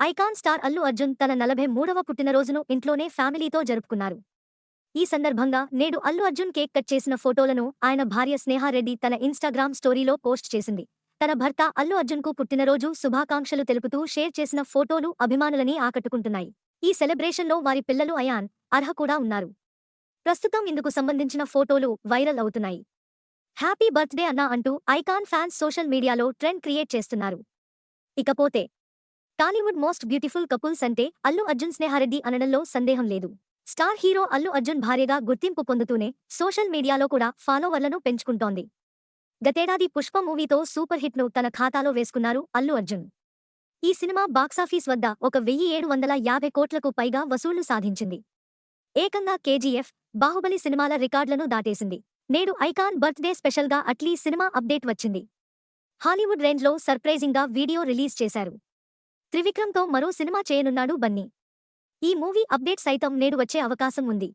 Icon star Allu Arjun తన నలభై మూడవ పుట్టినరోజును ఇంట్లోనే ఫ్యామిలీతో జరుపుకున్నారు. ఈ సందర్భంగా నేడు అల్లు అర్జున్ కేక్ కట్ చేసిన ఫోటోలను ఆయన భార్య స్నేహారెడ్డి తన ఇన్స్టాగ్రామ్ స్టోరీలో పోస్ట్ చేసింది. తన భర్త అల్లు అర్జున్కు పుట్టినరోజు శుభాకాంక్షలు తెలుపుతూ షేర్ చేసిన ఫోటోలు అభిమానులని ఆకట్టుకుంటున్నాయి. ఈ సెలబ్రేషన్లో వారి పిల్లలు అయాన్ అర్హ కూడా ఉన్నారు. ప్రస్తుతం ఇందుకు సంబంధించిన ఫోటోలు వైరల్ అవుతున్నాయి. హ్యాపీ బర్త్డే అన్నా అంటూ ఐకాన్ ఫ్యాన్స్ సోషల్ మీడియాలో ట్రెండ్ క్రియేట్ చేస్తున్నారు. ఇకపోతే టాలీవుడ్ మోస్ట్ బ్యూటిఫుల్ కపుల్స్ అంటే అల్లు అర్జున్ స్నేహారెడ్డి అనడంలో సందేహం లేదు. స్టార్ హీరో అల్లు అర్జున్ భార్యగా గుర్తింపు పొందుతూనే సోషల్ మీడియాలో కూడా ఫాలోవర్లను పెంచుకుంటోంది. గతేడాది పుష్ప మూవీతో సూపర్ హిట్ను తన ఖాతాలో వేసుకున్నారు అల్లు అర్జున్. ఈ సినిమా బాక్సాఫీస్ వద్ద ఒక వెయ్యి ఏడు వందల యాభై కోట్లకు పైగా వసూళ్ళు సాధించింది. ఏకంగా కేజీఎఫ్ బాహుబలి సినిమాల రికార్డులను దాటేసింది. నేడు ఐకాన్ బర్త్డే స్పెషల్గా అట్లీ సినిమా అప్డేట్ వచ్చింది. హాలీవుడ్ రేంజ్లో సర్ప్రైజింగ్గా వీడియో రిలీజ్ చేశారు. త్రివిక్రమ్తో మరో సినిమా చేయనున్నాడు బన్నీ. ఈ మూవీ అప్డేట్ సైతం నేడు వచ్చే అవకాశం ఉంది.